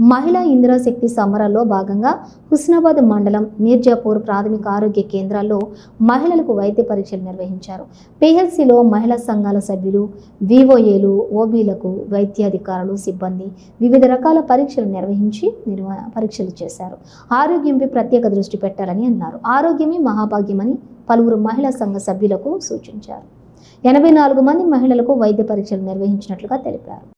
మహిళా ఇందిరాశక్తి సమరాల్లో భాగంగా హుస్నాబాద్ మండలం మీర్జాపూర్ ప్రాథమిక ఆరోగ్య కేంద్రాల్లో మహిళలకు వైద్య పరీక్షలు నిర్వహించారు. పిహెచ్సిలో మహిళా సంఘాల సభ్యులు వివోఏలు ఓబీలకు వైద్యాధికారులు సిబ్బంది వివిధ రకాల పరీక్షలు నిర్వహించి నిర్వ పరీక్షలు చేశారు. ఆరోగ్యంపై ప్రత్యేక దృష్టి పెట్టాలని అన్నారు. ఆరోగ్యమే మహాభాగ్యమని పలువురు మహిళా సంఘ సభ్యులకు సూచించారు. ఎనభై నాలుగు మంది మహిళలకు వైద్య పరీక్షలు నిర్వహించినట్లుగా తెలిపారు.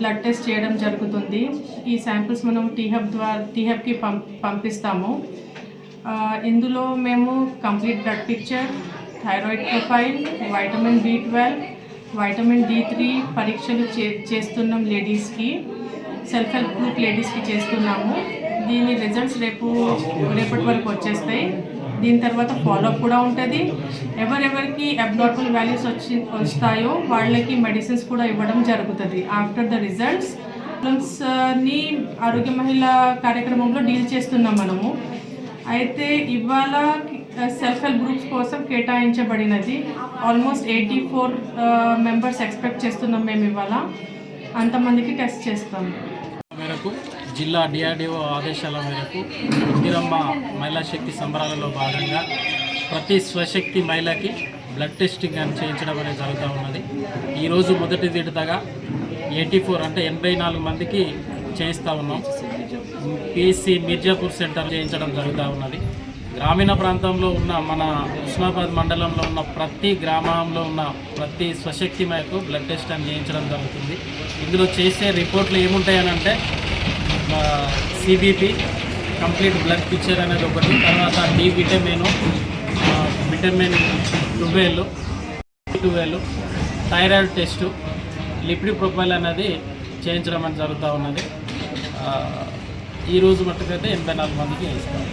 బ్లడ్ టెస్ట్ చేయడం జరుగుతుంది. ఈ శాంపిల్స్ మనం టీహబ్ ద్వారా టీహబ్కి పం పంపిస్తాము. ఇందులో మేము complete blood picture thyroid profile vitamin B twelve vitamin D three పరీక్షలు చే చేస్తున్నాం లేడీస్కి సెల్ఫ్ హెల్ప్ గ్రూప్ లేడీస్కి చేస్తున్నాము. దీని రిజల్ట్స్ రేపు రేపటి వరకు వచ్చేస్తాయి. దీని తర్వాత ఫాలోఅప్ కూడా ఉంటుంది. ఎవరెవరికి అబ్నార్మల్ వాల్యూస్ వచ్చి వస్తాయో వాళ్ళకి మెడిసిన్స్ కూడా ఇవ్వడం జరుగుతుంది. ఆఫ్టర్ ద రిజల్ట్స్ని ఆరోగ్య మహిళ కార్యక్రమంలో డీల్ చేస్తున్నాం మనము. అయితే ఇవాళ సెల్ఫ్ హెల్ప్ గ్రూప్స్ కోసం కేటాయించబడినది. Almost eighty four members expect చేస్తున్నాం మేము ఇవాళ. అంతమందికి టెస్ట్ చేస్తాం. మేరకు జిల్లా డిఆర్డిఓ ఆదేశాల మేరకు ఇందిరమ్మ మహిళా శక్తి సంబరాలలో భాగంగా ప్రతి స్వశక్తి మహిళకి బ్లడ్ టెస్టింగ్ అని చేయించడం అనేది జరుగుతూ ఉన్నది. ఈరోజు మొదటి విడతగా ఎయిటీ ఫోర్ అంటే ఎనభై నాలుగు మందికి చేయిస్తూ ఉన్నాం. పిసి మిర్జాపూర్ సెంటర్ చేయించడం జరుగుతూ ఉన్నది. గ్రామీణ ప్రాంతంలో ఉన్న మన ఉస్మాబాద్ మండలంలో ఉన్న ప్రతి గ్రామంలో ఉన్న ప్రతి స్వశక్తి మేరకు బ్లడ్ టెస్ట్ అని చేయించడం జరుగుతుంది. ఇందులో చేసే రిపోర్ట్లు ఏముంటాయనంటే అంటే సిబిపి కంప్లీట్ బ్లడ్ పిక్చర్ అనేది ఒకటి. తర్వాత D vitamin vitamin twelve twelve thyroid test lipid profile అనేది చేయించడం అని జరుగుతూ ఉన్నది. ఈరోజు ఈ రోజు మట్టుకైతే ఎనభై నాలుగు మందికి వేస్తాం